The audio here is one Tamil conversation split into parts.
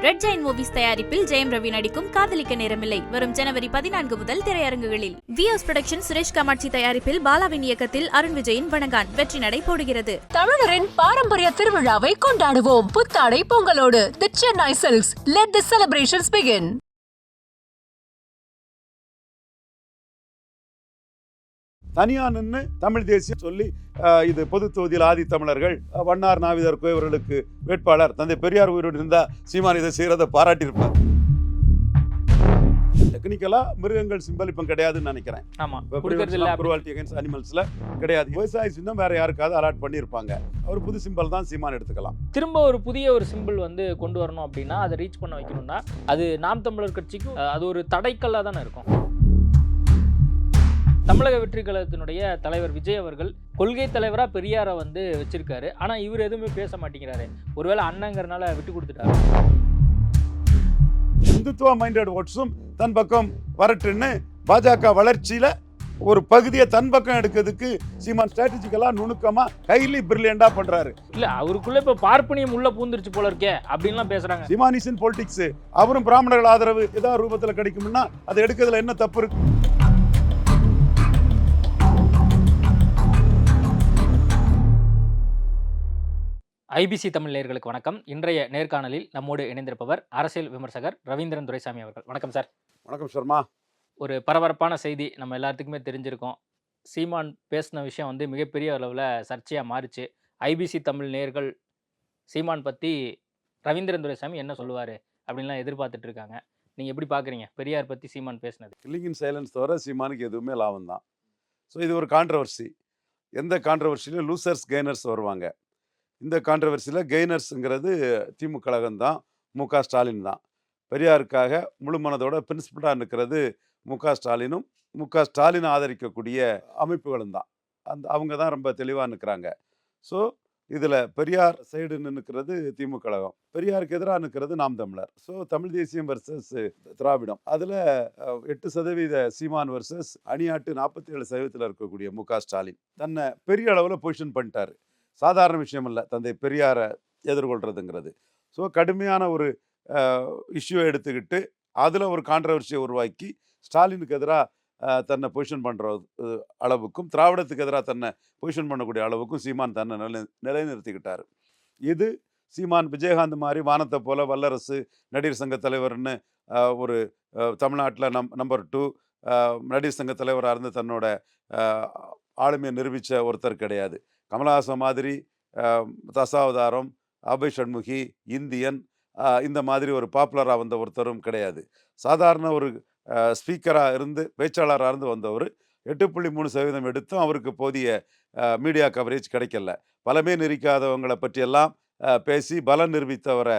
ரெட் ஜெயின் மூவிஸ் தயாரிப்பில் ஜெயம் ரவி நடிக்கும் காதலிக்க நேரமில்லை. வரும் ஜனவரி பதினான்கு முதல் திரையரங்குகளில். விஎஸ் புரொடக்ஷன் சுரேஷ் காமாட்சி தயாரிப்பில் பாலாவின் இயக்கத்தில் அருண் விஜயின் வணங்கான் வெற்றி நடை போடுகிறது. தமிழரின் பாரம்பரிய திருவிழாவை கொண்டாடுவோம். புத்தாடை பொங்கலோடு. The Chennai silks let the celebrations begin தனியா நின்று தமிழ் தேசியம் சொல்லி இது பொது தொகுதியில் ஆதி தமிழர்கள் வண்ணார் நாவிதர் கோயவர்களுக்கு வேட்பாளர் தந்தை பெரியார் உயிரோடு இருந்தா சீமான் இதை செய்கிறத பாராட்டியிருப்பார். டெக்னிக்கலா மிருகங்கள் சிம்பல் இப்போ கிடையாதுன்னு நினைக்கிறேன். ஆமா கொடுக்கறது இல்ல அப்படி- குருவாலிட்டி அகேன்ஸ்ட் அனிமல்ஸ்ல கிடையாது. விவசாய சின்னம் வேற யாருக்காவது அலாட் பண்ணியிருப்பாங்க. அவர் புது சிம்பல் தான் சீமான் எடுத்துக்கலாம். திரும்ப ஒரு புதிய ஒரு சிம்பிள் வந்து கொண்டு வரணும் அப்படின்னா அதை ரீச் பண்ண வைக்கணும்னா அது நாம் தமிழர் கட்சிக்கும் அது ஒரு தடைக்கல்லா தானே இருக்கும். தமிழக வெற்றி கழகத்தினுடைய தலைவர் விஜய் அவர்கள் கொள்கை தலைவரா பெரியாரை வந்து வச்சிருக்காரு. ஆனா இவர் எதுவுமே பேச மாட்டேங்கிறாரு. ஒருவேளை அண்ணங்கிறனால விட்டு கொடுத்துட்டாரு? இந்துத்துவ மைண்டட் ஓட்ஸும் தன் பக்கம் வரட்டுன்னு பாஜக வளர்ச்சியில ஒரு பகுதியை தன் பக்கம் எடுக்கிறதுக்கு சீமான் ஸ்ட்ராட்டஜிக்கலா நுணுக்கமா கைலி பிரில்லியண்டா பண்றாரு. இல்ல அவருக்குள்ள இப்ப பார்ப்பனியம் உள்ள பூந்துருச்சு போல இருக்கே அப்படின்லாம் பேசுறாங்க. சீமானிசன் பொலிட்டிக்ஸ் அவரும் பிராமணர்கள் ஆதரவு ஏதாவது ரூபத்துல கிடைக்கும்னா அதை எடுக்கிறதுல என்ன தப்பு இருக்கு? ஐபிசி தமிழ் நேயர்களுக்கு வணக்கம். இன்றைய நேர்காணலில் நம்மோடு இணைந்திருப்பவர் அரசியல் விமர்சகர் ரவீந்திரன் துரைசாமி அவர்கள். வணக்கம் சார். வணக்கம் சர்மா. ஒரு பரபரப்பான செய்தி நம்ம எல்லாத்துக்குமே தெரிஞ்சிருக்கோம். சீமான் பேசின விஷயம் வந்து மிகப்பெரிய அளவில் சர்ச்சையாக மாறிச்சு. ஐபிசி தமிழ் நேயர்கள் சீமான் பற்றி ரவீந்திரன் துரைசாமி என்ன சொல்லுவார் அப்படின்லாம் எதிர்பார்த்துட்டு இருக்காங்க. நீங்கள் எப்படி பார்க்குறீங்க பெரியார் பற்றி சீமான் பேசினது. கில்லிங் இன் சைலன்ஸ் தவிர சீமானுக்கு எதுவுமே லாபம் தான். ஸோ இது ஒரு கான்ட்ரவர்சி எந்த கான்ட்ரவர்சிலையும் லூசர்ஸ் கெய்னர்ஸ் வருவாங்க. இந்த கான்ட்ரவர்சியில் கெய்னர்ஸுங்கிறது திமுக கழகம் தான் மு க ஸ்டாலின் தான் பெரியாருக்காக முழு மனதோட பிரின்சிபலாக நிற்கிறது மு க ஸ்டாலினும் மு க ஸ்டாலின் ஆதரிக்கக்கூடிய அமைப்புகளும் தான் அந்த அவங்க தான் ரொம்ப தெளிவாக நிற்கிறாங்க ஸோ இதில் பெரியார் சைடு நிற்கிறது திமுக கழகம். பெரியாருக்கு எதிராக நிற்கிறது நாம் தமிழர். ஸோ தமிழ் தேசியம் வர்சஸ் திராவிடம். அதில் எட்டு சதவீத சீமான் வர்சஸ் அணியாட்டு நாற்பத்தி ஏழு சதவீதத்தில் இருக்கக்கூடிய மு க ஸ்டாலின். தன்னை பெரிய அளவில் பொசிஷன் பண்ணிட்டாரு. சாதாரண விஷயம் இல்லை தந்தை பெரியாரை எதிர்கொள்கிறதுங்கிறது ஸோ கடுமையான ஒரு இஷ்யூவை எடுத்துக்கிட்டு அதில் ஒரு கான்ட்ரவர்சியை உருவாக்கி ஸ்டாலினுக்கு எதிராக தன்னை பொசிஷன் பண்ணுற அளவுக்கும் திராவிடத்துக்கு எதிராக தன்னை பொசிஷன் பண்ணக்கூடிய அளவுக்கும் சீமான் தன்னை நிலை நிலைநிறுத்திக்கிட்டார். இது சீமான் விஜயகாந்த் மாதிரி வானத்தை போல வல்லரசு நடிகர் சங்க தலைவர்னு ஒரு தமிழ்நாட்டில் நம் நம்பர் டூ நடிகர் சங்க தலைவராக இருந்து தன்னோட ஆளுமையை நிரூபித்த ஒருத்தர் கிடையாது. கமலஹாசன் மாதிரி தசாவதாரம் அபய் சண்முகி இந்தியன் இந்த மாதிரி ஒரு பாப்புலராக வந்த ஒருத்தரும் கிடையாது. சாதாரண ஒரு ஸ்பீக்கராக இருந்து பேச்சாளராக இருந்து வந்தவர் எட்டு புள்ளி மூணு சதவீதம் எடுத்தும் அவருக்கு போதிய மீடியா கவரேஜ் கிடைக்கல. பலமே நிரிக்காதவங்களை பற்றியெல்லாம் பேசி பலம் நிரூபித்தவரை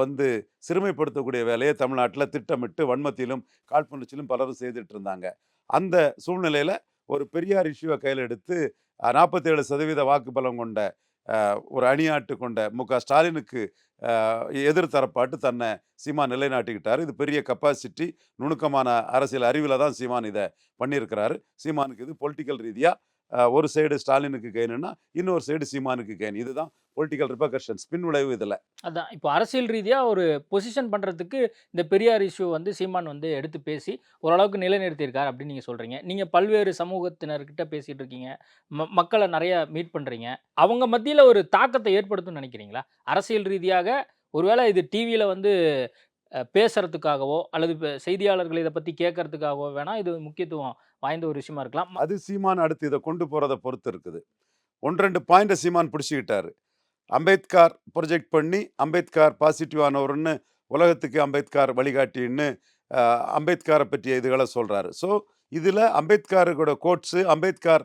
வந்து சிறுமைப்படுத்தக்கூடிய வேலையை தமிழ்நாட்டில் திட்டமிட்டு வன்மத்திலும் காழ்ப்புணர்ச்சியிலும் பலரும் செய்துட்டு இருந்தாங்க. அந்த சூழ்நிலையில் ஒரு பெரியார் இஷ்யூவை கையில் எடுத்து நாற்பத்தேழு சதவீத வாக்கு பலம் கொண்ட ஒரு அணியாட்டு கொண்ட மு. க. ஸ்டாலினுக்கு எதிர்த்தரப்பாட்டு எதிர் தரப்பாட்டு தன்னை சீமான் நிலைநாட்டிக்கிட்டார். இது பெரிய கெப்பாசிட்டி நுணுக்கமான அரசியல் அறிவில் தான் சீமான் இதை பண்ணியிருக்கிறாரு. சீமானுக்கு இது பொலிட்டிக்கல் ரீதியாக ஒரு சைடு ஸ்டாலினுக்கு கெயினுன்னா இன்னொரு சைடு சீமானுக்கு கெயின் இதுதான் பொலிட்டிக்கல் ரிப்பகர்ஷன்ஸ் பின் விளைவு இதில். அதான். இப்போ அரசியல் ரீதியாக ஒரு பொசிஷன் பண்ணுறதுக்கு இந்த பெரியார் இஷ்யூ வந்து சீமான் வந்து எடுத்து பேசி ஓரளவுக்கு நிலைநிறுத்தியிருக்கார் அப்படின்னு நீங்கள் சொல்கிறீங்க நீங்கள் பல்வேறு சமூகத்தினர்கிட்ட பேசிகிட்டு இருக்கீங்க. ம மக்களை நிறைய மீட் பண்ணுறீங்க அவங்க மத்தியில் ஒரு தாக்கத்தை ஏற்படுத்தும்னு நினைக்கிறீங்களா? அரசியல் ரீதியாக ஒருவேளை இது டிவியில் வந்து பேசுறதுக்காகவோ அல்லது செய்தியாளர்கள் இதை பற்றி கேட்கறதுக்காகவோ வேணால் இது முக்கியத்துவம் வாய்ந்த ஒரு விஷயமா இருக்கலாம். அது சீமான் அடுத்து இதை கொண்டு போகிறத பொறுத்து இருக்குது. ஒன்று ரெண்டு பாயிண்ட்டை சீமான் பிடிச்சிக்கிட்டாரு. அம்பேத்கர் ப்ரொஜெக்ட் பண்ணி அம்பேத்கர் பாசிட்டிவானவர்னு உலகத்துக்கு அம்பேத்கர் வழிகாட்டின்னு அம்பேத்கரை பற்றிய இதுகளை சொல்கிறாரு ஸோ இதில் அம்பேத்கரோட கோட்ஸு அம்பேத்கர்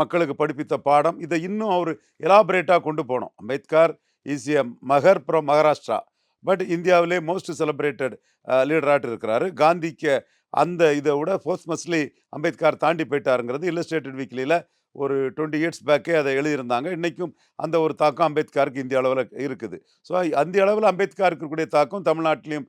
மக்களுக்கு படிப்பித்த பாடம் இதை இன்னும் அவர் எலாபரேட்டாக கொண்டு போகணும் Ambedkar is a Mahar from Maharashtra. But இந்தியாவிலே மோஸ்ட் செலிப்ரேட்டட் லீடராட்டு இருக்கிறாரு காந்திக்கு அந்த இதை விட போஸ்ட்மஸ்லி அம்பேத்கர் தாண்டி போயிட்டாருங்கிறது இல்லஸ்ட்ரேட்டட் வீக்லியில் ஒரு டுவெண்ட்டி இயர்ஸ் பேக்கே அதை எழுதியிருந்தாங்க. இன்றைக்கும் அந்த ஒரு தாக்கம் அம்பேத்கருக்கு இந்திய அளவில் இருக்குது. ஸோ அந்த அளவில் அம்பேத்கர் இருக்கக்கூடிய தாக்கம் தமிழ்நாட்டிலையும்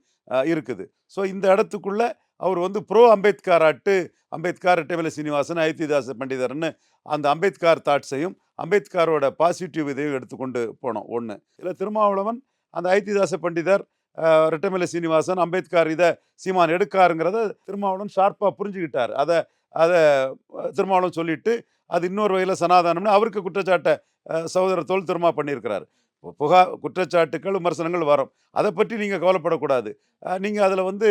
இருக்குது. ஸோ இந்த இடத்துக்குள்ளே அவர் வந்து ப்ரோ அம்பேத்கர் ஆட்டு அம்பேத்கர் ரெட்டவேல சீனிவாசன் ஐத்திதாச பண்டிதர்னு அந்த அம்பேத்கர் தாட்ஸையும் அம்பேத்கரோட பாசிட்டிவ் இதையும் எடுத்துக்கொண்டு போனோம். ஒன்று இதில் திருமாவளவன் அந்த ஐத்திதாச பண்டிதர் அஹ், ரெட்டமலை சீனிவாசன் அம்பேத்கர் இதை சீமான் எடுக்காருங்கிறத திருமாவளவன் ஷார்ப்பாக புரிஞ்சுக்கிட்டார் அதை அதை திருமாவளவன் சொல்லிட்டு அது இன்னொரு வகையில் சனாதானம்னு அவருக்கு குற்றச்சாட்டை சகோதரர் தொல் திருமா பண்ணியிருக்கிறார். புகா குற்றச்சாட்டுக்கள் விமர்சனங்கள் வரும். அதை பற்றி நீங்கள் கவலைப்படக்கூடாது. நீங்கள் அதில் வந்து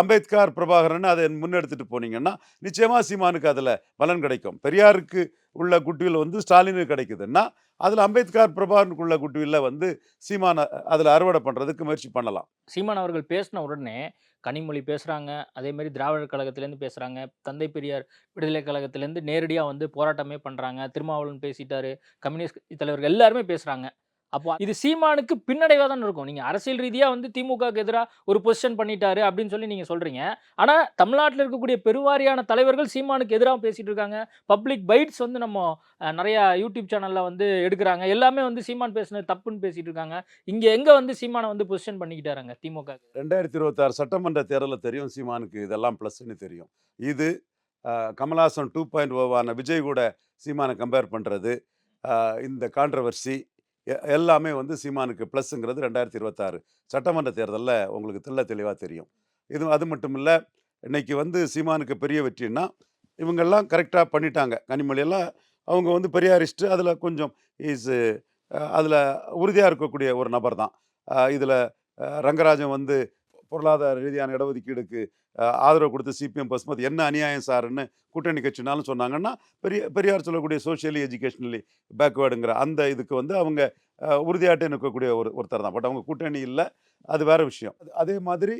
அம்பேத்கர் பிரபாகரன் அதை முன்னெடுத்துட்டு போனீங்கன்னா நிச்சயமாக சீமானுக்கு அதில் பலன் கிடைக்கும். பெரியாருக்கு உள்ள குட்வில் வந்து ஸ்டாலினுக்கு கிடைக்குதுன்னா அதில் அம்பேத்கர் பிரபாகரனுக்கு உள்ள குட்வில்ல வந்து சீமான அதில் அறுவடை பண்ணுறதுக்கு முயற்சி பண்ணலாம். சீமான் அவர்கள் பேசின உடனே கனிமொழி பேசுகிறாங்க அதே மாதிரி திராவிடர் கழகத்திலேருந்து பேசுகிறாங்க தந்தை பெரியார் விடுதலை கழகத்திலேருந்து நேரடியாக வந்து போராட்டமே பண்ணுறாங்க திருமாவளவன் பேசிட்டாரு கம்யூனிஸ்ட் தலைவர்கள் எல்லாருமே பேசுகிறாங்க அப்போ இது சீமானுக்கு பின்னடைவாக தான் இருக்கும். நீங்கள் அரசியல் ரீதியாக வந்து திமுகவுக்கு எதிராக ஒரு பொசிஷன் பண்ணிட்டாரு அப்படின்னு சொல்லி நீங்கள் சொல்கிறீங்க ஆனால் தமிழ்நாட்டில் இருக்கக்கூடிய பெருவாரியான தலைவர்கள் சீமானுக்கு எதிராக பேசிட்டு இருக்காங்க. பப்ளிக் பைட்ஸ் வந்து நம்ம நிறைய யூடியூப் சேனலில் வந்து எடுக்கிறாங்க. எல்லாமே வந்து சீமான் பேசுனது தப்புன்னு பேசிட்டு இருக்காங்க. இங்கே எங்கே வந்து சீமானை வந்து பொசிஷன் பண்ணிக்கிட்டாருங்க திமுக ரெண்டாயிரத்தி இருபத்தாறு சட்டமன்ற தேர்தலில் தெரியும் சீமானுக்கு இதெல்லாம் ப்ளஸ்ன்னு தெரியும். இது கமல்ஹாசன் டூ பாயிண்ட் ஓவான விஜய் கூட சீமானை கம்பேர் பண்ணுறது இந்த கான்ட்ரவர்சி எல்லாமே வந்து சீமானுக்கு ப்ளஸ்ஸுங்கிறது ரெண்டாயிரத்தி இருபத்தாறு சட்டமன்ற தேர்தலில் உங்களுக்கு தெல்ல தெளிவாக தெரியும். இது அது மட்டும் இல்லை இன்னைக்கு வந்து சீமானுக்கு பெரிய வெற்றின்னா இவங்கெல்லாம் கரெக்டாக பண்ணிட்டாங்க. கனிமொழியெல்லாம் அவங்க வந்து பெரியாரிஸ்ட்டு அதில் கொஞ்சம் இஸ் அதில் உறுதியாக இருக்கக்கூடிய ஒரு நபர் தான் இதில் ரங்கராஜன் வந்து பொருளாதார ரீதியான இடஒதுக்கீடுக்கு ஆதரவு கொடுத்து சிபிஎம் பசுமதி என்ன அநியாயம் சாருன்னு கூட்டணி கட்சினாலும் சொன்னாங்கன்னா பெரிய பெரியார் சொல்லக்கூடிய சோஷியலி எஜுகேஷனலி பேக்வேர்டுங்கிற அந்த இதுக்கு வந்து அவங்க உறுதியாட்டே நிற்கக்கூடிய ஒரு ஒருத்தர் தான். பட் அவங்க கூட்டணி இல்லை அது வேற விஷயம். அதே மாதிரி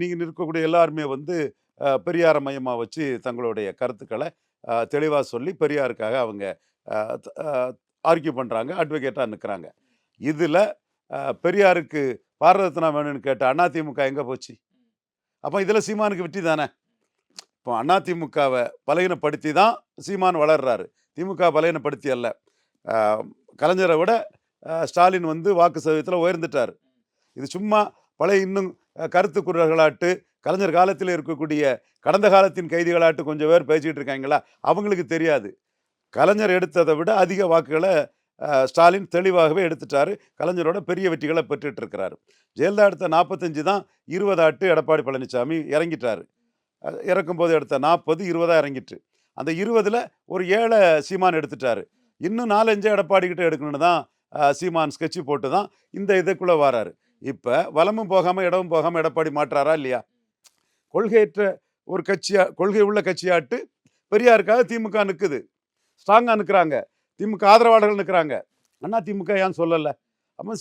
நீங்கள் இருக்கக்கூடிய எல்லாருமே வந்து பெரியார பெரியாரை மையமாக வச்சு தங்களுடைய கருத்துக்களை தெளிவாக சொல்லி பெரியாருக்காக அவங்க ஆர்கியூ பண்ணுறாங்க அட்வொகேட்டாக நிற்கிறாங்க இதில் பெரியாருக்கு பாரதத்னா வேணும்னு கேட்ட அதிமுக எங்கே போச்சு? அப்போ இதில் சீமானுக்கு வெற்றி தானே? இப்போ அண்ணா திமுகவை பலகீனப்படுத்தி தான் சீமான் வளர்றாரு. திமுக பலகீனப்படுத்தி அல்ல. கலைஞரை விட ஸ்டாலின் வந்து வாக்கு சதவீதத்தில் உயர்ந்துட்டார். இது சும்மா பழைய இன்னும் கருத்து குரல்களாட்டு கலைஞர் காலத்தில் இருக்கக்கூடிய கடந்த காலத்தின் கைதிகளாட்டு கொஞ்சம் பேர் பேசிக்கிட்டு இருக்காங்களா? அவங்களுக்கு தெரியாது. கலைஞர் எடுத்ததை விட அதிக வாக்குகளை ஸ்டாலின் தெளிவாகவே எடுத்துட்டாரு. கலைஞரோட பெரிய வெற்றிகளை பெற்றுட்டு இருக்கிறாரு ஜெயலலிதா எடுத்த நாற்பத்தஞ்சு தான் இருபதாட்டு எடப்பாடி பழனிசாமி இறங்கிட்டாரு. இறக்கும்போது எடுத்த நாற்பது இருபதா இறங்கிட்டு அந்த இருபதில் ஒரு ஏழை சீமான் எடுத்துட்டாரு. இன்னும் நாலஞ்சு எடப்பாடி கிட்ட எடுக்கணும்னு தான் சீமான் ஸ்கெட்சு போட்டு தான் இந்த இதுக்குள்ளே வராரு. இப்போ வளமும் போகாமல் இடமும் போகாமல் எடப்பாடி மாற்றாரா இல்லையா? கொள்கையற்ற ஒரு கட்சியாக கொள்கை உள்ள கட்சியாட்டு பெரியாருக்காக திமுக நிற்குது ஸ்ட்ராங்காக நிற்கிறாங்க திமுக ஆதரவாளர்கள் நிற்கிறாங்க அண்ணா திமுக ஏன் சொல்லலை. அப்போ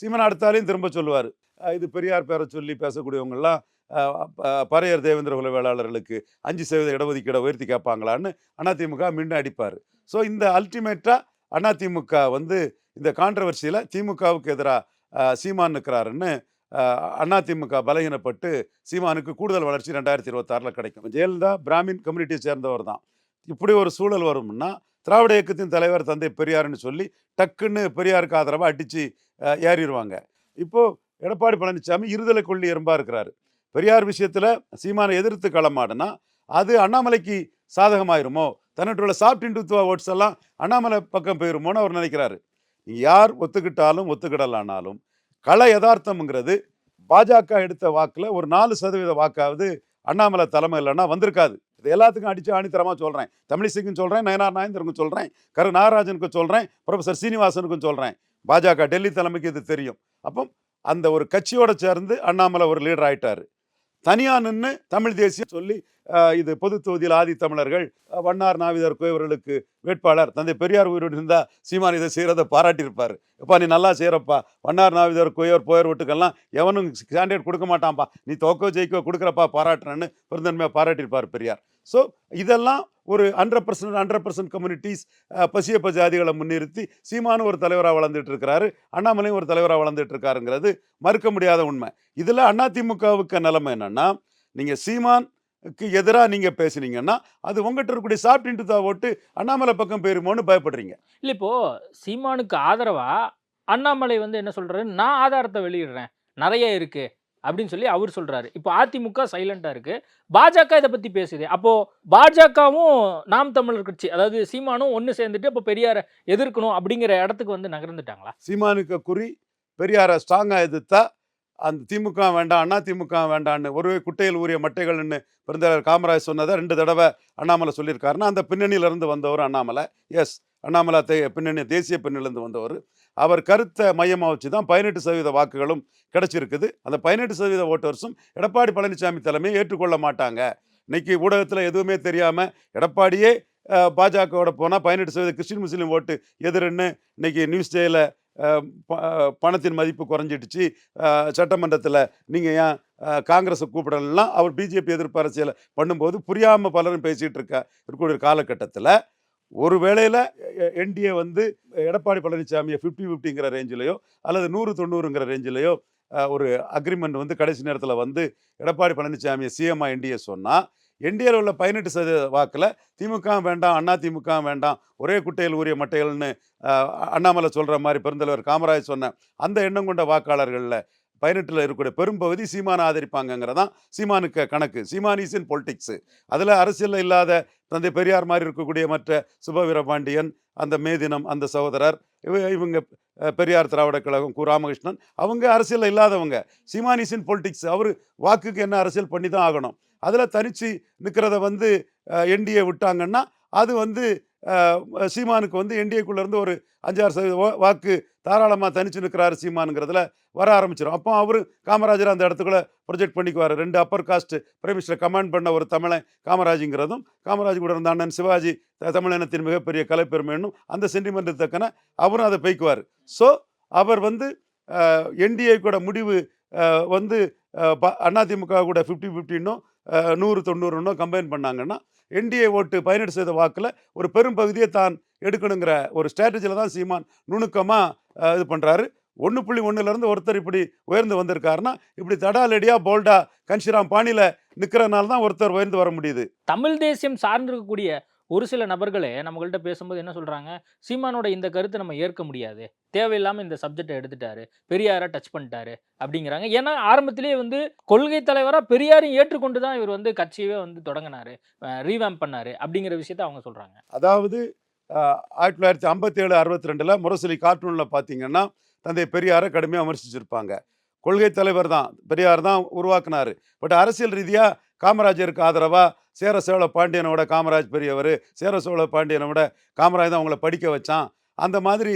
சீமன் அடுத்தாலையும் திரும்ப சொல்லுவார். இது பெரியார் பேரை சொல்லி பேசக்கூடியவங்கெல்லாம் பரையர் பறையர் தேவேந்திர குல வேளாளர்களுக்கு அஞ்சு சதவீத இடஒதுக்கீடை உயர்த்தி கேட்பாங்களான்னு அதிமுக மீண்டும் அடிப்பார். ஸோ இந்த அல்டிமேட்டாக அதிமுக வந்து இந்த கான்ட்ரவர்சியில் திமுகவுக்கு எதிராக சீமான் நிற்கிறாருன்னு அதிமுக பலகீனப்பட்டு சீமானுக்கு கூடுதல் வளர்ச்சி ரெண்டாயிரத்தி இருபத்தாறில் கிடைக்கும். ஜெயலலிதா பிராமின் கம்யூனிட்டியை சேர்ந்தவர் தான். இப்படி ஒரு சூழல் வரும்னா திராவிட இயக்கத்தின் தலைவர் தந்தை பெரியார்னு சொல்லி டக்குன்னு பெரியாருக்கு ஆதரவாக அடித்து ஏறிடுவாங்க இப்போது எடப்பாடி பழனிசாமி இருதலை கொள்ளி எறும்பாக இருக்கிறாரு. பெரியார் விஷயத்தில் சீமானை எதிர்த்து களமாடுனா அது அண்ணாமலைக்கு சாதகமாயிருமோ? தன்னிட்டு உள்ள சாஃப்ட் இந்துத்துவ ஓட்ஸ் எல்லாம் அண்ணாமலை பக்கம் போயிருமோன்னு அவர் நினைக்கிறாரு. யார் ஒத்துக்கிட்டாலும் ஒத்துக்கிடலானாலும் கள யதார்த்தம்ங்கிறது பாஜக எடுத்த வாக்கில் ஒரு நாலு சதவீத வாக்காவது அண்ணாமலை தலைமை இல்லைன்னா வந்திருக்காது. இது எல்லாத்துக்கும் அடிச்சு ஆணித்தரமாக சொல்கிறேன் தமிழிசைக்கும் சொல்கிறேன் நயனார் நாயந்தருக்கும் சொல்கிறேன் கரு நாகராஜனுக்கும் சொல்கிறேன் ப்ரொஃபசர் சீனிவாசனுக்கும் சொல்கிறேன் பாஜக டெல்லி தலைமைக்கு இது தெரியும். அப்போ அந்த ஒரு கட்சியோட சேர்ந்து அண்ணாமலை ஒரு லீடர் ஆயிட்டாரு. தனியா நின்று தமிழ் தேசியம் சொல்லி இது பொது தொகுதியில் ஆதி தமிழர்கள் வண்ணார் நாவிதர் குயவர்களுக்கு வேட்பாளர் தந்தை பெரியார் உயிரோடு இருந்தால் சீமான் இதை செய்கிறத பாராட்டியிருப்பார். எப்பா நீ நல்லா செய்கிறப்பா வண்ணார் நாவிதர் குயவர் போயர் வீட்டுக்கெல்லாம் எவனும் கேண்டிடேட் கொடுக்க மாட்டான்ப்பா. நீ தோக்கோ ஜெயிக்கோ கொடுக்குறப்பா பாராட்டுறேன்னு பெருந்தன்மையாக பாராட்டியிருப்பார் பெரியார். ஸோ இதெல்லாம் ஒரு hundred percent hundred percent communities பசியப்ப ஜாதிகளை முன்னிறுத்தி சீமானும் ஒரு தலைவராக வளர்ந்துட்டு இருக்கிறாரு அண்ணாமலையும் ஒரு தலைவராக வளர்ந்துட்டு இருக்காருங்கிறது மறுக்க முடியாத உண்மை. இதில் அதிமுகவுக்கு நிலைமை என்னன்னா நீங்கள் சீமானுக்கு எதிராக நீங்கள் பேசுனீங்கன்னா அது உங்கள்கிட்ட இருக்கக்கூடிய சாப்பிடுன்ட்டு தான் ஓட்டு அண்ணாமலை பக்கம் போயிருமோன்னு பயப்படுறீங்க. இல்லை இப்போது சீமானுக்கு ஆதரவாக அண்ணாமலை வந்து என்ன சொல்றாரு? நான் ஆதாரத்தை வெளியிடுறேன். நிறைய இருக்குது அப்படின்னு சொல்லி அவர் சொல்றாரு. இப்போ அதிமுக சைலண்டா இருக்கு. பாஜக இதை பத்தி பேசுது. அப்போ பாஜகவும் நாம் தமிழர் கட்சி அதாவது சீமானும் ஒன்று சேர்ந்துட்டு இப்போ பெரியாரை எதிர்க்கணும் அப்படிங்கிற இடத்துக்கு வந்து நகர்ந்துட்டாங்களா? சீமானுக்கு குறி பெரியாரை ஸ்ட்ராங்காக எதிர்த்தா அந்த திமுக வேண்டாம் அண்ணா திமுக வேண்டான்னு ஒரு குட்டையில் ஊறிய மட்டைகள்னு பெருந்தலைவர் காமராஜ் சொன்னதை ரெண்டு தடவை அண்ணாமலை சொல்லியிருக்காருன்னா அந்த பின்னணியிலிருந்து வந்தவர் அண்ணாமலை. எஸ் அண்ணாமலை தே பின்னணி தேசிய பின்னணிலேருந்து வந்தவர். அவர் கருத்தை மையமாக வச்சு தான் பதினெட்டு சதவீத வாக்குகளும் கிடச்சிருக்குது. அந்த பதினெட்டு சதவீத ஓட்டர்ஸும் எடப்பாடி பழனிசாமி தலைமையை ஏற்றுக்கொள்ள மாட்டாங்க. இன்றைக்கி ஊடகத்தில் எதுவுமே தெரியாமல் எடப்பாடியே பாஜகவோட போனால் பதினெட்டு சதவீத கிறிஸ்டின் முஸ்லீம் ஓட்டு எதிர்ன்னு இன்னைக்கு நியூஸ் டேயில் பணத்தின் மதிப்பு குறைஞ்சிடுச்சு. சட்டமன்றத்தில் நீங்கள் ஏன் காங்கிரஸை கூப்பிடலாம் அவர் பிஜேபி எதிர்ப்பு அரசியலை பண்ணும்போது புரியாமல் பலரும் பேசிகிட்டு இருக்க இருக்கக்கூடிய காலகட்டத்தில் ஒரு வேளையில் என்டிஏ வந்து எடப்பாடி பழனிசாமியை ஃபிஃப்டி ஃபிஃப்டிங்கிற ரேஞ்சிலையோ அல்லது நூறு தொண்ணூறுங்கிற ரேஞ்சிலையோ ஒரு அக்ரிமெண்ட் வந்து கடைசி நேரத்தில் வந்து எடப்பாடி பழனிசாமியை சிஎம்ஆ என்டிஏ சொன்னால் என்டிஏல உள்ள பதினெட்டு சதவீத வாக்கில் திமுக வேண்டாம் அண்ணா திமுக வேண்டாம் ஒரே குட்டையில் ஊரிய மட்டைகள்னு அண்ணாமலை சொல்கிற மாதிரி பெருந்தலைவர் காமராஜ் சொன்ன அந்த எண்ணம் கொண்ட வாக்காளர்களில் பதினெட்டில் இருக்கக்கூடிய பெரும்பகுதி சீமானை ஆதரிப்பாங்கங்கிறதான் சீமானுக்கு கணக்கு. சீமானிசின் பொலிட்டிக்ஸு அதில் அரசியலில் இல்லாத தந்தை பெரியார் மாதிரி இருக்கக்கூடிய மற்ற சுபவீரபாண்டியன் அந்த மேதினம் அந்த சகோதரர் இவ இவங்க பெரியார் திராவிட கழகம் கு ராமகிருஷ்ணன் அவங்க அரசியலில் இல்லாதவங்க. சீமானிசின் பொலிட்டிக்ஸ் அவர் வாக்குக்கு என்ன அரசியல் பண்ணி தான் ஆகணும். அதில் தனித்து நிற்கிறத வந்து என்டிஏ விட்டாங்கன்னா அது வந்து சீமானுக்கு வந்து என்டிஏக்குள்ளேருந்து ஒரு அஞ்சாறு சதவீத வாக்கு தாராளமாக தனிச்சு நிற்கிறாரு சீமானுங்கிறதுல வர ஆரம்பிச்சிடும் அப்போ அவர் காமராஜர் அந்த இடத்துக்குள்ள ப்ரொஜெக்ட் பண்ணிக்குவார். ரெண்டு அப்பர் காஸ்ட் பிரைம் கமாண்ட் பண்ண ஒரு தமிழன் காமராஜுங்கிறதும் காமராஜ் கூட இருந்த அண்ணன் சிவாஜி தமிழினத்தின் மிகப்பெரிய கலைப்பெருமைன்னும் அந்த சென்டிமெண்ட் தக்கன அவரும் அதை பெய்க்குவார். ஸோ அவர் வந்து என்டிஏ கூட முடிவு வந்து ப- அதிமுக கூட ஃபிஃப்டி ஃபிஃப்டின்னும் நூறு தொண்ணூறுன்னும் கம்பைன் பண்ணாங்கன்னா என்டிஏ ஓட்டு பயனீடு செய்த வாக்கில் ஒரு பெரும் பகுதியை தான் எடுக்கணுங்கிற ஒரு ஸ்ட்ராட்டஜியில் தான் சீமான் நுணுக்கமாக இது பண்ணுறாரு ஒன்று புள்ளி ஒன்றுலேருந்து ஒருத்தர் இப்படி உயர்ந்து வந்திருக்காருன்னா இப்படி தடாலடியாக போல்டா கன்ஷிராம் பாணியில் நிற்கிறனால தான் ஒருத்தர் உயர்ந்து வர முடியுது. தமிழ் தேசியம் சார்ந்திருக்கக்கூடிய ஒரு சில நபர்களே நம்மகிட்ட பேசும்போது என்ன சொல்கிறாங்க சீமானோட இந்த கருத்தை நம்ம ஏற்க முடியாது. தேவையில்லாமல் இந்த சப்ஜெக்டை எடுத்துட்டாரு. பெரியாரை டச் பண்ணிட்டாரு அப்படிங்கிறாங்க. ஏன்னா ஆரம்பத்திலேயே வந்து கொள்கை தலைவராக பெரியாரையும் ஏற்றுக்கொண்டு தான் இவர் வந்து கட்சியவே வந்து தொடங்கினாரு. ரீவேம் பண்ணாரு அப்படிங்கிற விஷயத்த அவங்க சொல்கிறாங்க அதாவது ஆயிரத்தி தொள்ளாயிரத்தி ஐம்பத்தேழு அறுபத்தி ரெண்டில் முரசொலி கார்ட்டூனில் பார்த்தீங்கன்னா தந்தை பெரியாரை கடுமையாக விமர்சிச்சிருப்பாங்க. கொள்கை தலைவர் தான் பெரியார் தான் உருவாக்குனாரு. பட் அரசியல் ரீதியாக காமராஜருக்கு ஆதரவாக சேர சோழ பாண்டியனோட காமராஜ் பெரியவர். சேர சோழ பாண்டியனோட காமராஜ் தான் அவங்கள படிக்க வச்சான். அந்த மாதிரி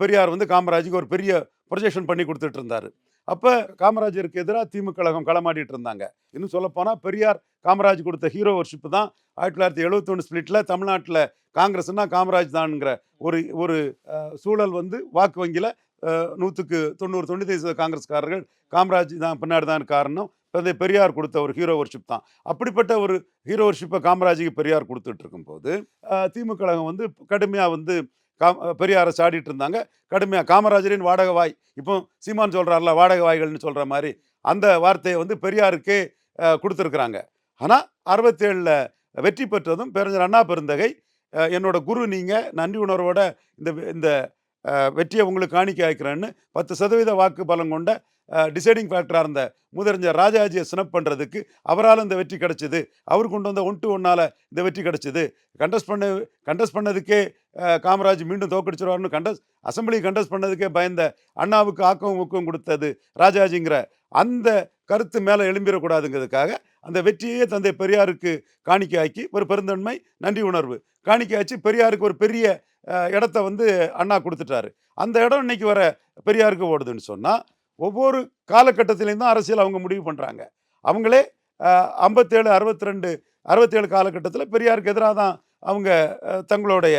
பெரியார் வந்து காமராஜுக்கு ஒரு பெரிய ப்ரொஜெக்ஷன் பண்ணி கொடுத்துட்டு இருந்தார். அப்போ காமராஜருக்கு எதிராக திமுக கழகம் களமாடிட்டு இருந்தாங்க. இன்னும் சொல்லப்போனால் பெரியார் காமராஜ் கொடுத்த ஹீரோ ஒர்ஷிப் தான் ஆயிரத்தி தொள்ளாயிரத்தி எழுபத்தொன்று ஸ்பிளிட்டில் தமிழ்நாட்டில் காங்கிரஸ்னா காமராஜ் தான்ங்கிற ஒரு ஒரு சூழல் வந்து வாக்கு வங்கியில் நூற்றுக்கு தொண்ணூறு தொண்ணூற்றி சதவீத காங்கிரஸ்காரர்கள் காமராஜ் தான் பின்னாடி தான் காரணம். தந்தை பெரியார் கொடுத்த ஒரு ஹீரோ ஒர்ஷிப் தான். அப்படிப்பட்ட ஒரு ஹீரோ ஒர்ஷிப்பை காமராஜுக்கு பெரியார் கொடுத்துட்டு இருக்கும்போது திமுக கழகம் வந்து கடுமையாக வந்து காம் பெரியாரை சாடிட்டு இருந்தாங்க. கடுமையாக காமராஜரின் வாடகை வாய் இப்போ சீமான் சொல்கிறார்ல வாடகை வாய்கள்னு சொல்கிற மாதிரி அந்த வார்த்தையை வந்து பெரியாருக்கே கொடுத்துருக்குறாங்க. ஆனால் அறுபத்தேழில் வெற்றி பெற்றதும் பேரஞ்சர் அண்ணா பெருந்தகை என்னோட குரு நீங்கள் நன்றி உணர்வோட இந்த இந்த வெற்றியை உங்களுக்கு காணிக்க ஆய்க்கிறேன்னு பத்து சதவீத வாக்கு பலம் கொண்ட டிசைடிங் ஃபேக்டராக இருந்த முதறிஞ்ச ராஜாஜியை சினப் பண்ணுறதுக்கு அவரால் இந்த வெற்றி கிடச்சிது. அவர் கொண்டு வந்த ஒன் டு ஒன்னால் இந்த வெற்றி கிடச்சிது. கண்டஸ்ட் பண்ண கண்டஸ்ட் பண்ணதுக்கே காமராஜ் மீண்டும் தோக்கடிச்சிருவார்னு கண்டஸ் அசம்பிளி கண்டஸ்ட் பண்ணதுக்கே பயந்த அண்ணாவுக்கு ஆக்கம் ஊக்கம் கொடுத்தது ராஜாஜிங்கிற அந்த கருத்து மேலே எழும்பிடக்கூடாதுங்கிறதுக்காக அந்த வெற்றியே தந்தை பெரியாருக்கு காணிக்கையாக்கி ஒரு பெருந்தன்மை நன்றி உணர்வு காணிக்கையாச்சு. பெரியாருக்கு ஒரு பெரிய இடத்த வந்து அண்ணா கொடுத்துட்டாரு. அந்த இடம் இன்னைக்கு வர பெரியாருக்கு ஓடுதுன்னு சொன்னால் ஒவ்வொரு காலகட்டத்திலையும் தான் அரசியல் அவங்க முடிவு பண்ணுறாங்க அவங்களே ஐம்பத்தேழு அறுபத்தி ரெண்டு அறுபத்தேழு காலகட்டத்தில் பெரியாருக்கு எதிராக தான் அவங்க தங்களுடைய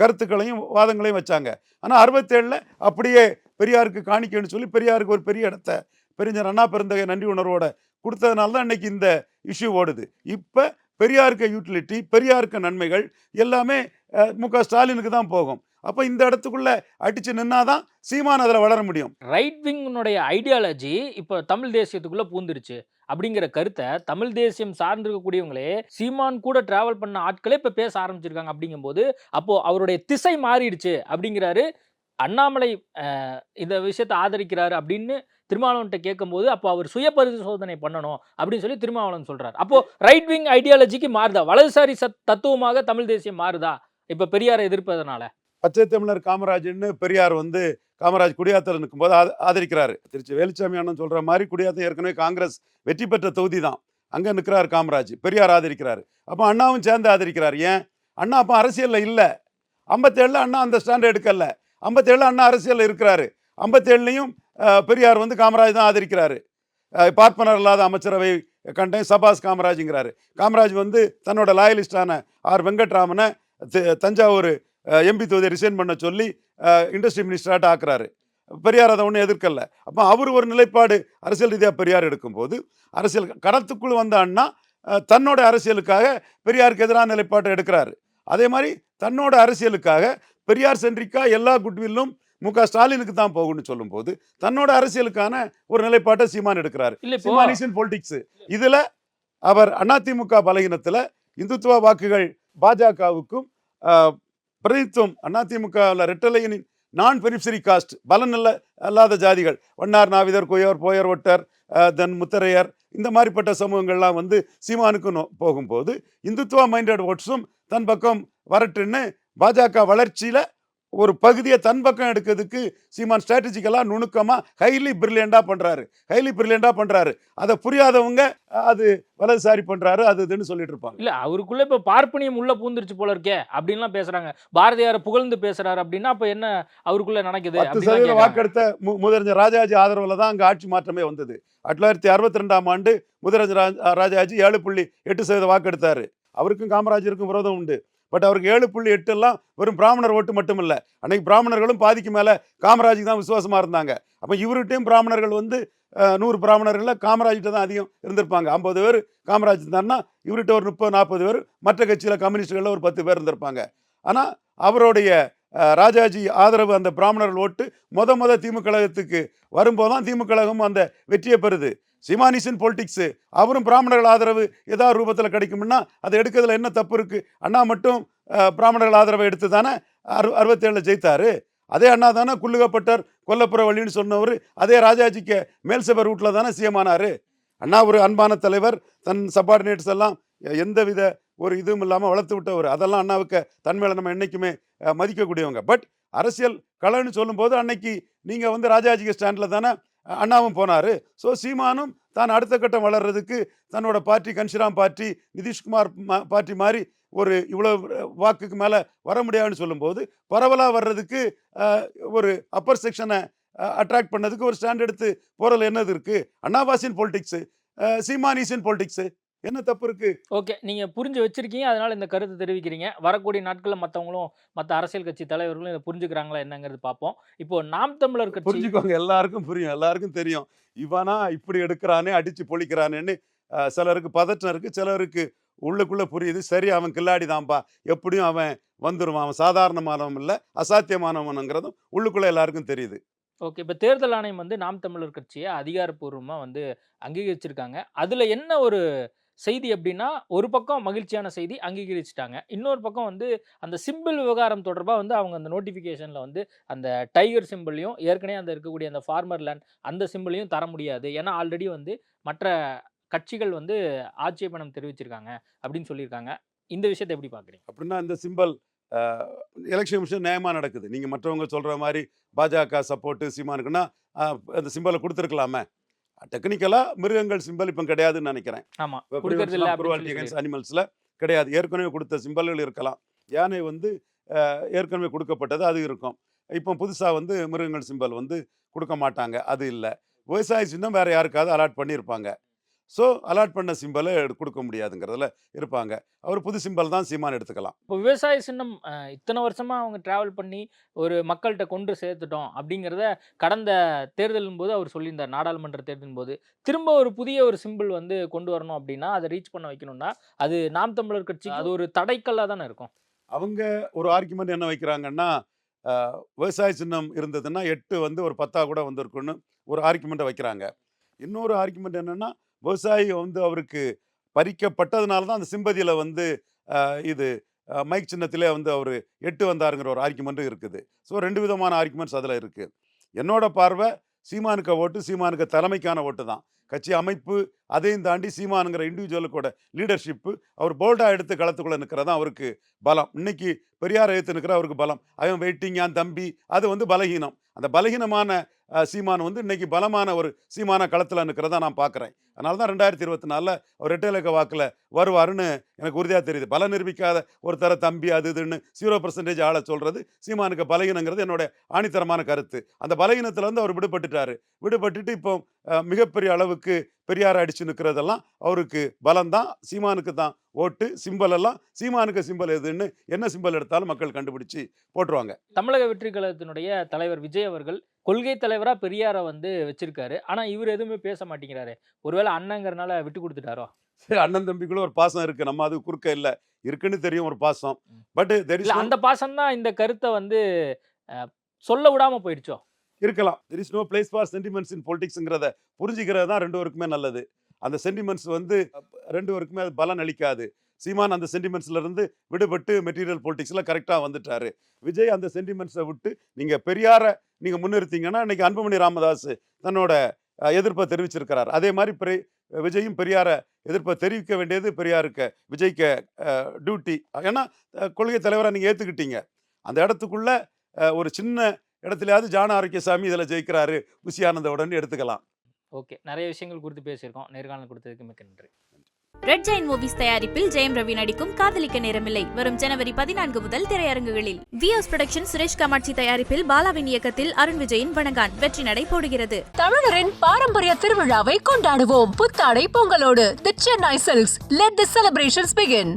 கருத்துக்களையும் வாதங்களையும் வச்சாங்க. ஆனால் அறுபத்தேழில் அப்படியே பெரியாருக்கு காணிக்கன்னு சொல்லி பெரியாருக்கு ஒரு பெரிய இடத்த பெரிஞ்சர் அண்ணா பெருந்தகை நன்றி உணர்வோட கொடுத்ததுனால தான் இன்றைக்கி இந்த இஷ்யூ ஓடுது. இப்போ பெரியாருக்கு யூட்டிலிட்டி பெரியாருக்கு நன்மைகள் எல்லாமே மு க ஸ்டாலினுக்கு தான் போகும். அப்போ இந்த இடத்துக்குள்ள அடிச்சு நின்னாதான் சீமான் அதில் வளர முடியும். ரைட் விங்னுடைய ஐடியாலஜி இப்போ தமிழ் தேசியத்துக்குள்ள பூந்துருச்சு. அப்படிங்கிற கருத்தை தமிழ் தேசியம் சார்ந்திருக்கக்கூடியவங்களே சீமான் கூட டிராவல் பண்ண ஆட்களே இப்போ பேச ஆரம்பிச்சிருக்காங்க அப்படிங்கும்போது அப்போ அவருடைய திசை மாறிடுச்சு அப்படிங்கிறாரு. அண்ணாமலை இந்த விஷயத்தை ஆதரிக்கிறாரு அப்படின்னு திருமாவளவன்ட்ட கேட்கும்போது அப்போ அவர் சுய பரிசோதனை பண்ணணும் அப்படின்னு சொல்லி திருமாவளவன் சொல்றாரு. அப்போ ரைட் விங் ஐடியாலஜிக்கு மாறுதா? வலதுசாரி சத் தத்துவமாக தமிழ் தேசியம் மாறுதா? இப்போ பெரியாரை எதிர்ப்பதனால. பச்சை தமிழர் காமராஜ்னு பெரியார் வந்து காமராஜ் குடியாத்தல நிற்கும்போது ஆத- ஆதரிக்கிறாரு. திருச்சி வேலுச்சாமி அண்ணன் சொல்ற மாதிரி குடியாத்தம் ஏற்கனவே காங்கிரஸ் வெற்றி பெற்ற தொகுதி தான். அங்கே நிற்கிறார் காமராஜ். பெரியார் ஆதரிக்கிறாரு. அப்போ அண்ணாவும் சேர்ந்து ஆதரிக்கிறார். ஏன்? அண்ணா அப்போ அரசியலில் இல்லை. ஐம்பத்தேழில் அண்ணா அந்த ஸ்டாண்ட் எடுக்கல. ஐம்பத்தேழுல அண்ணா அரசியலில் இருக்கிறாரு. ஐம்பத்தேழுலையும் பெரியார் வந்து காமராஜ் தான் ஆதரிக்கிறாரு. பார்ப்பனர் இல்லாத அமைச்சரவை கண்டேன் சபாஸ் காமராஜுங்கிறாரு. காமராஜ் வந்து தன்னோட லாயலிஸ்டான ஆர் வெங்கட்ராமனை த- தஞ்சாவூர் எம்பி தொகுதியை ரிசைன் பண்ண சொல்லி இண்டஸ்ட்ரி மினிஸ்டராட்ட ஆக்குறாரு. பெரியார் அதை ஒன்றும் எதிர்க்கல. அப்போ அவர் ஒரு நிலைப்பாடு அரசியல் ரீதியாக பெரியார் எடுக்கும்போது அரசியல் களத்துக்குள் வந்த அண்ணா தன்னோட அரசியலுக்காக பெரியாருக்கு எதிரான நிலைப்பாட்டை எடுக்கிறாரு. அதே மாதிரி தன்னோட அரசியலுக்காக பெரியார் சென்றிக்கா எல்லா குட்வில்லும் மு க ஸ்டாலினுக்கு தான் போகும்னு சொல்லும்போது தன்னோட அரசியலுக்கான ஒரு நிலைப்பாட்டை சீமான் எடுக்கிறாரு. பொலிட்டிக்ஸ் இதுல அவர் அதிமுக பலகீனத்துல இந்துத்துவ வாக்குகள் பாஜகவுக்கும் பிரதித்துவம் அதிமுகவில் ரெட்டலையனின் நான் பெரிப்சரி காஸ்ட். பலன் அல்ல அல்லாத ஜாதிகள். வண்ணார் நாவிதர் குயவர் போயர் ஒட்டர் தென் முத்தரையர் இந்த மாதிரிப்பட்ட சமூகங்கள்லாம் வந்து சீமானுக்கு நோ- போகும்போது இந்துத்துவ மைண்டட் ஓட்ஸும் தன் பக்கம் வரட்டுன்னு பாஜக வளர்ச்சியில் ஒரு பகுதியை தன் பக்கம் எடுக்கிறதுக்கு சீமான் ஸ்ட்ராட்டஜிக்கலாக நுணுக்கமாக ஹைலி பிரில்லியண்டாக பண்ணுறாரு ஹைலி பிரில்லியண்டாக பண்ணுறாரு அதை புரியாதவங்க அது வலதுசாரி பண்ணுறாரு அது இதுன்னு சொல்லிட்டு இருப்பாங்க. இல்ல அவருக்குள்ள இப்ப பார்ப்பனியம் உள்ள பூந்துருச்சு போல இருக்கே அப்படின்லாம் பேசுறாங்க. பாரதியார புகழ்ந்து பேசுறாரு அப்படின்னா அப்ப என்ன அவருக்குள்ள நடக்குது பத்து கேக்குறாங்க. வாக்கெடுத்த மு- முதலமைச்சர் ராஜாஜி ஆதரவில் தான் அங்கே ஆட்சி மாற்றமே வந்தது. ஆயிரத்தி தொள்ளாயிரத்தி அறுபத்தி ரெண்டாம் ஆண்டு முதலமைச்சர் ரா- ராஜாஜி ஏழு புள்ளி எட்டு சதவீத வாக்கெடுத்தாரு. அவருக்கும் காமராஜருக்கும் விரோதம் உண்டு. பட் அவருக்கு ஏழு புள்ளி எட்டு எல்லாம் வெறும் பிராமணர் ஓட்டு மட்டும் இல்லை அன்னைக்கு பிராமணர்களும் பாதிக்கு மேலே காமராஜுக்கு தான் விசுவாசமாக இருந்தாங்க. அப்போ இவர்கிட்டையும் பிராமணர்கள் வந்து நூறு பிராமணர்களில் காமராஜ்கிட்ட தான் அதிகம் இருந்திருப்பாங்க. ஐம்பது பேர் காமராஜ் இருந்தாருன்னா இவர்கிட்ட ஒரு முப்பது நாற்பது பேர் மற்ற கட்சியில் கம்யூனிஸ்டுகளில் ஒரு பத்து பேர் இருந்திருப்பாங்க. ஆனால் அவருடைய ராஜாஜி ஆதரவு அந்த பிராமணர்கள் ஓட்டு முத மொத திமுக கழகத்துக்கு வரும்போது தான் திமுக கழகம் அந்த வெற்றியை பெறுது. சிமானிசன் பொலிட்டிக்ஸு அவரும் பிராமணர்கள் ஆதரவு ஏதாவது ரூபத்தில் கிடைக்கும்னா அதை எடுக்கிறதுல என்ன தப்பு இருக்குது அண்ணா மட்டும் பிராமணர்கள் ஆதரவை எடுத்து தானே அறு அறுபத்தேழில் ஜெயித்தாரு. அதே அண்ணா தானே குள்ளுகப்பட்டர் கொல்லப்புற வழின்னு சொன்னவர். அதே ராஜாஜிக்கு மேல் ரூட்டில் தானே சிஎம் ஆனார். அண்ணா ஒரு அன்பான தலைவர். தன் சப்பார்டினேட்ஸ் எல்லாம் எந்தவித ஒரு இதுவும் இல்லாமல் வளர்த்து விட்டவர் அதெல்லாம் அண்ணாவுக்கு தன் மேலே நம்ம என்றைக்குமே மதிக்கக்கூடியவங்க. பட் அரசியல் கலைன்னு சொல்லும்போது அன்னைக்கு நீங்கள் வந்து ராஜாஜிக்கு ஸ்டாண்டில் தானே அண்ணாவும் போனார். ஸோ சீமானும் தான் அடுத்த கட்டம் வளர்கிறதுக்கு தன்னோட பார்ட்டி கன்ஷிராம் பார்ட்டி நிதிஷ்குமார் மா- பார்ட்டி மாதிரி ஒரு இவ்வளோ வாக்குக்கு மேலே வர முடியாதுன்னு சொல்லும்போது பரவலாக வர்றதுக்கு ஒரு அப்பர் செக்ஷனை அட்ராக்ட் பண்ணதுக்கு ஒரு ஸ்டாண்ட் எடுத்து போகிறதுல என்னது இருக்குது அண்ணாவாசின் பொலிட்டிக்ஸு சீமானிசின் பொலிட்டிக்ஸு என்ன தப்பு இருக்குது ஓகே. நீங்க புரிஞ்சு வச்சிருக்கீங்க. அதனால இந்த கருத்து தெரிவிக்கிறீங்க. வரக்கூடிய நாட்கள்ல மத்தவங்களும் மத்த அரசியல் கட்சி தலைவர்களும் இதை புரிஞ்சுக்கிறாங்களா என்னங்கிறது பார்ப்போம். இப்போ நாம் தமிழர் கட்சி புரிஞ்சுக்கோங்க. எல்லாருக்கும் புரியும். எல்லாருக்கும் தெரியும். இவனா இப்படி எடுக்கிறானே அடிச்சு பொழிக்கிறானேன்னு சிலருக்கு பதற்றம் இருக்கு. சிலருக்கு உள்ளுக்குள்ள புரியுது. சரி அவன் கில்லாடி தான்ப்பா எப்படியும் அவன் வந்துருவான். அவன் சாதாரணமானவன் இல்லை அசாத்தியமானவனுங்கிறதும் உள்ளுக்குள்ள எல்லாருக்கும் தெரியுது. ஓகே. இப்போ தேர்தல் ஆணையம் வந்து நாம் தமிழர் கட்சியை அதிகாரப்பூர்வமா வந்து அங்கீகரிச்சிருக்காங்க. அதுல என்ன ஒரு செய்தி அப்படின்னா ஒரு பக்கம் மகிழ்ச்சியான செய்தி அங்கீகரிச்சிட்டாங்க. இன்னொரு பக்கம் வந்து அந்த சிம்பிள் விவகாரம் தொடர்பாக வந்து அவங்க அந்த நோட்டிஃபிகேஷனில் வந்து அந்த டைகர் சிம்பிளையும் ஏற்கனவே அந்த இருக்கக்கூடிய அந்த ஃபார்மர் லேண்ட் அந்த சிம்பிளையும் தர முடியாது. ஏன்னா ஆல்ரெடி வந்து மற்ற கட்சிகள் வந்து ஆட்சேபணம் தெரிவிச்சிருக்காங்க அப்படின்னு சொல்லியிருக்காங்க இந்த விஷயத்தை எப்படி பார்க்குறீங்க அப்படின்னா இந்த சிம்பல் எலெக்ஷன் மிஷன் நியாயமாக நடக்குது. நீங்கள் மற்றவங்க சொல்கிற மாதிரி பாஜக சப்போர்ட்டு சீமானுக்குன்னா இருக்குன்னா அந்த சிம்பலை கொடுத்துருக்கலாமே. டெக்னிக்கலாக மிருகங்கள் சிம்பல் இப்போ கிடையாதுன்னு நினைக்கிறேன். ஆமாம் அனிமல்ஸில் கிடையாது. ஏற்கனவே கொடுத்த சிம்பல்கள் இருக்கலாம். யானை வந்து ஏற்கனவே கொடுக்கப்பட்டது அது இருக்கும். இப்போ புதுசாக வந்து மிருகங்கள் சிம்பல் வந்து கொடுக்க மாட்டாங்க. அது இல்லை. விவசாய சின்னம் வேறு யாருக்காவது அலாட் பண்ணியிருப்பாங்க ஸோ அலாட் பண்ண சிம்பலை கொடுக்க முடியாதுங்கிறதுல இருப்பாங்க. அவர் புது சிம்பல் தான் சீமான் எடுத்துக்கலாம். இப்போ விவசாய சின்னம் இத்தனை வருஷமா அவங்க டிராவல் பண்ணி ஒரு மக்கள்கிட்ட கொண்டு சேர்த்துட்டோம் அப்படிங்கிறத கடந்த தேர்தலின் போது அவர் சொல்லியிருந்தார். நாடாளுமன்ற தேர்தலின் போது. திரும்ப ஒரு புதிய ஒரு சிம்பிள் வந்து கொண்டு வரணும் அப்படின்னா அதை ரீச் பண்ண வைக்கணும்னா அது நாம் தமிழர் கட்சி அது ஒரு தடைக்கல்லாக தானே இருக்கும். அவங்க ஒரு ஆர்குமெண்ட் என்ன வைக்கிறாங்கன்னா விவசாய சின்னம் இருந்ததுன்னா எட்டு வந்து ஒரு பத்தா கூட வந்திருக்குன்னு ஒரு ஆர்குமெண்ட்டை வைக்கிறாங்க. இன்னொரு ஆர்குமெண்ட் என்னன்னா விவசாயி வந்து அவருக்கு பறிக்கப்பட்டதுனால தான் அந்த சிம்பதியில் வந்து இது மைக் சின்னத்திலே வந்து அவர் எட்டு வந்தாருங்கிற ஒரு ஆர்குமெண்ட்டும் இருக்குது. ஸோ ரெண்டு விதமான ஆர்குமெண்ட்ஸ் அதில் இருக்குது என்னோட பார்வை சீமானுக்க ஓட்டு சீமானுக்க தலைமைக்கான ஓட்டு தான். கட்சி அமைப்பு அதையும் தாண்டி சீமானுங்கிற இண்டிவிஜுவலுக்கோட லீடர்ஷிப்பு அவர் போல்டாக எடுத்து களத்துக்குள்ளே நிற்கிறது தான் அவருக்கு பலம். இன்னைக்கு பெரியார் எடுத்து நிற்கிற அவருக்கு பலம். அவன் வெயிட்டிங்கான் தம்பி? அது வந்து பலகீனம். அந்த பலகீனமான சீமான் வந்து இன்றைக்கி பலமான ஒரு சீமான களத்தில் நிற்கிறதா நான் பார்க்குறேன் அதனால தான் ரெண்டாயிரத்தி இருபத்தி நாலில் அவர் ரெட்டேலக்க வாக்கில் வருவாருன்னு எனக்கு உறுதியாக தெரியுது. பலம் நிரூபிக்காத ஒருத்தர தம்பி அது இதுன்னு ஜீரோ பர்சன்டேஜ் ஆளை சொல்கிறது சீமானுக்கு பலகீனங்கிறது என்னோட ஆணித்தரமான கருத்து. அந்த பலகீனத்தில் வந்து அவர் விடுபட்டுட்டாரு. விடுபட்டுட்டு இப்போ மிகப்பெரிய அளவுக்கு பெரியார் அடிச்சு நிற்கிறதெல்லாம் அவருக்கு பலம் தான் சீமானுக்கு தான் ஓட்டு சிம்பல் எல்லாம் சீமானுக்கு சிம்பல் எதுன்னு என்ன சிம்பல் எடுத்தாலும் மக்கள் கண்டுபிடிச்சு போட்டுருவாங்க. தமிழக வெற்றி கழகத்தினுடைய தலைவர் விஜய் அவர்கள் கொள்கை தலைவரா பெரியாரை வந்து வச்சிருக்காரு. ஆனா இவர் எதுவுமே பேச மாட்டேங்கிறாரு. ஒருவேளை அண்ணங்கிறனால விட்டு கொடுத்துட்டாரோ? சரி, அண்ணன் தம்பிக்குள்ள ஒரு பாசம் இருக்கு. நம்ம அது குறுக்க இல்லை. இருக்குன்னு தெரியும் ஒரு பாசம். பட் இல்ல தெர் அந்த பாசம் தான் இந்த கருத்தை வந்து சொல்ல விடாம போயிடுச்சோ? இருக்கலாம். There is no place for sentiments in பொலிட்டிக்ஸுங்கிறத புரிஞ்சுக்கிறது தான் ரெண்டு பேருக்குமே நல்லது. அந்த சென்டிமெண்ட்ஸ் வந்து ரெண்டு பேருக்குமே அது பலன் அளிக்காது. சீமான் அந்த சென்டிமெண்ட்ஸ்லேருந்து விடுபட்டு மெட்டீரியல் பொலிட்டிக்ஸில் கரெக்டாக வந்துட்டார். விஜய் அந்த சென்டிமெண்ட்ஸை விட்டு நீங்கள் பெரியார நீங்கள் முன்னிறுத்தீங்கன்னா இன்னைக்கு அன்புமணி ராமதாஸ் தன்னோட எதிர்ப்பை தெரிவிச்சிருக்கிறார். அதே மாதிரி பெரி விஜயும் பெரியார எதிர்ப்பை தெரிவிக்க வேண்டியது பெரியாருக்கு விஜய்க்கு டியூட்டி ஏன்னா கொள்கை தலைவரை நீங்கள் ஏற்றுக்கிட்டீங்க அந்த இடத்துக்குள்ள ஒரு சின்ன இடத்துலையாவது ஜான ஆரோக்கியசாமி இதில் ஜெயிக்கிறாரு. புசி ஆனந்தவுடன் எடுத்துக்கலாம். ஓகே. நிறைய விஷயங்கள் குறித்து பேசியிருக்கோம். நேர்காணல் கொடுத்ததுக்கு மிக்க நன்றி. ரெட் ஜெயின் மூவிஸ் தயாரிப்பில் ஜெயம் ரவி நடிக்கும் காதலிக்க நேரமில்லை. வரும் ஜனவரி பதினான்கு முதல் திரையரங்குகளில். வியோஸ் புரொடக்ஷன் சுரேஷ் காமாட்சி தயாரிப்பில் பாலாவின் இயக்கத்தில் அருண் விஜயின் வணங்கான். வெற்றி நடை போடுகிறது. தமிழரின் பாரம்பரிய திருவிழாவை கொண்டாடுவோம். புத்தாடை பொங்கலோடு. The Chennai silks let the celebrations begin